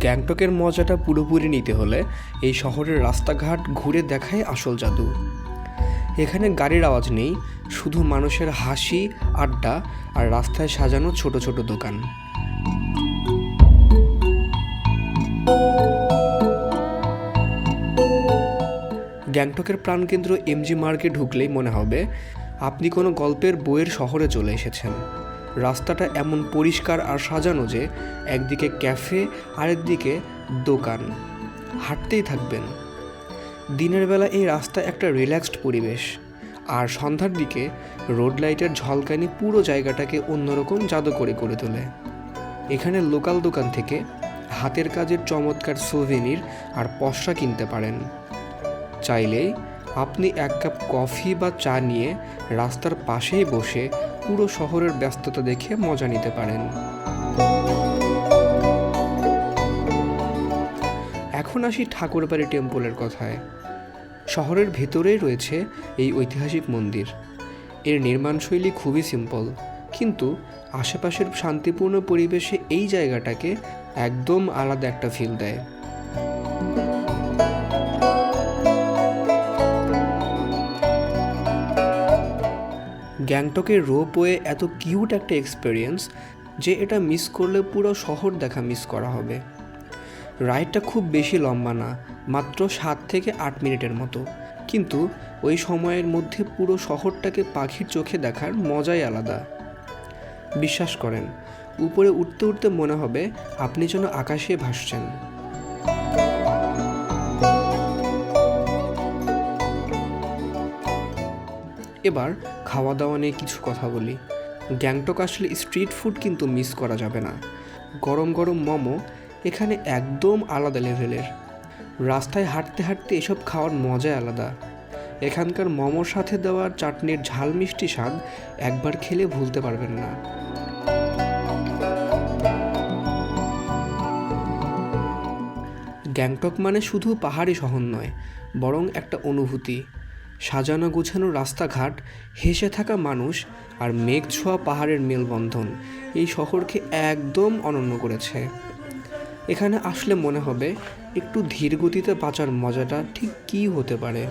গ্যাংটকের মজাটা পুরোপুরি নিতে হলে এই শহরের রাস্তাঘাট ঘুরে দেখাই আসল জাদু। এখানে গাড়ির আওয়াজ নেই, শুধু মানুষের হাসি, আড্ডা আর রাস্তায় সাজানো ছোট ছোট দোকান। গ্যাংটকের প্রাণকেন্দ্র এমজি মার্কে ঢুকলেই মনে হবে, আপনি কোনো গল্পের বইয়ের শহরে চলে এসেছেন। রাস্তাটা এমন পরিষ্কার আর সাজানো যে একদিকে ক্যাফে, আরেকদিকে দোকান। হাঁটতেই থাকবেন। দিনের বেলা এই রাস্তা একটা রিল্যাক্সড পরিবেশ। আর সন্ধ্যার দিকে রোড লাইটের ঝলকানি পুরো জায়গাটাকে অন্যরকম জাদুকরে করে তোলে। এখানে লোকাল দোকান থেকে হাতের কাজের চমৎকার সোভেনির আর পশরা কিনতে পারেন। চাইলেই আপনি এক কাপ কফি বা চা নিয়ে রাস্তার পাশেই বসে পুরো শহরের ব্যস্ততা দেখে মজা নিতে পারেন। এখন আসি ঠাকুরবাড়ি টেম্পলের কথায়। শহরের ভেতরেই রয়েছে এই ঐতিহাসিক মন্দির। এর নির্মাণশৈলী খুবই সিম্পল, কিন্তু আশেপাশের শান্তিপূর্ণ পরিবেশে এই জায়গাটাকে একদম আলাদা একটা ফিল দেয়। গ্যাংটকের রোপওয়ে এত কিউট একটা এক্সপিরিয়েন্স যে এটা মিস করলে পুরো শহর দেখা মিস করা হবে। রাইডটা খুব বেশি লম্বা না, মাত্র সাত থেকে আট মিনিটের মতো। কিন্তু ওই সময়ের মধ্যে পুরো শহরটাকে পাখির চোখে দেখার মজাই আলাদা। বিশ্বাস করেন, উপরে উঠতে উঠতে মনে হবে আপনি যেন আকাশে ভাসছেন। এবার খাওয়া দাওয়া নিয়ে কিছু কথা বলি। গ্যাংটক আসলে স্ট্রিট ফুড কিন্তু মিস করা যাবে না। গরম গরম মোমো এখানে একদম আলাদা লেভেলের। রাস্তায় হাঁটতে হাঁটতে এসব খাওয়ার মজাই আলাদা। এখানকার মোমোর সাথে দেওয়া চাটনির ঝাল মিষ্টি স্বাদ একবার খেলে ভুলতে পারবেন না। গ্যাংটক মানে শুধু পাহাড়ি শহর নয়, বরং একটা অনুভূতি। সাজানো গুছানো রাস্তাঘাট, হেসে থাকা মানুষ আর মেঘ ছোঁয়া পাহাড়ের মেলবন্ধন এই শহরকে একদম অনন্য করেছে। এখানে আসলে মনে হবে একটু ধীর গতিতে বাঁচার মজাটা ঠিক কী হতে পারে।